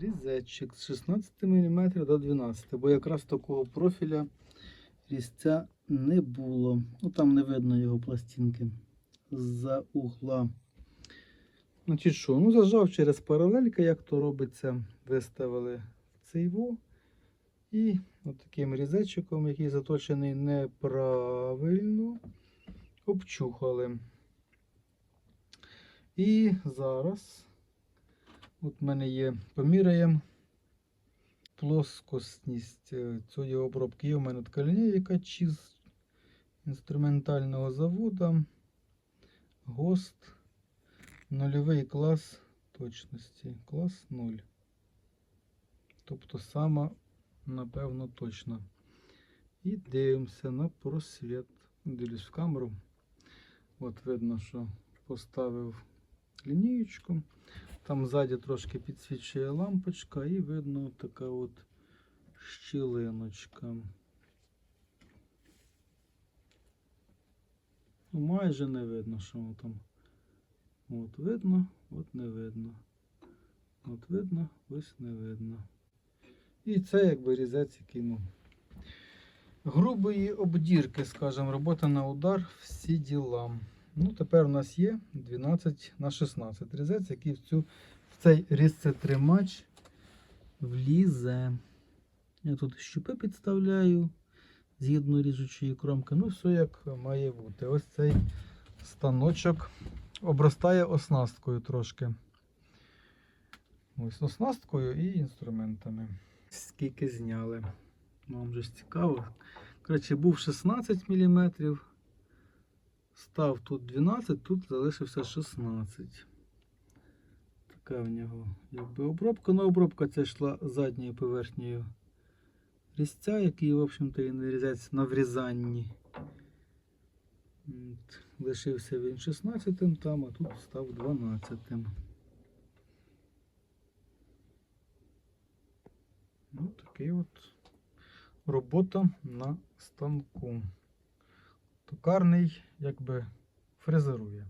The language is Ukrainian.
різечок з 16 мм до 12 бо якраз такого профіля різця не було. Ну там не видно його пластинки з-за угла. Значить що, ну зажав через паралелька, як то робиться, виставили цей во. І таким різечиком, який заточений неправильно, обчухали. І зараз от в мене є, поміряємо плоскосність е, цієї обробки. Є у мене ткальня, яка чи з інструментального заводу. ГОСТ. Нульовий клас точності. Клас 0. Тобто сама, напевно, точно. І дивимося на просвіт. Дивлюсь в камеру. От видно, що поставив лінієчку. Там ззаді трошки підсвічує лампочка і видно така от щілиночка. Ну, майже не видно, що воно там. От видно, от не видно. От видно, ось не видно. І це якби різець, який ну, грубої обдірки, скажімо, робота на удар, всі діла. Ну, тепер у нас є 12 на 16 різець, який в, цю, в цей різцетримач влізе. Я тут щупи підставляю згідно ріжучої кромки. Ну, все як має бути. Ось цей станочок обростає оснасткою трошки. Ось оснасткою і інструментами. Скільки зняли. Вам же цікаво. Коротше, був 16 мм. Став тут 12, тут залишився 16. Така в нього якби обробка. Ну, обробка ця йшла задньою поверхнею різця, який, в общем-то, і нарізається на врізанні. Лишився він 16 там, а тут став 12. Ну, такий от робота на станку. Токарний якби фрезерує.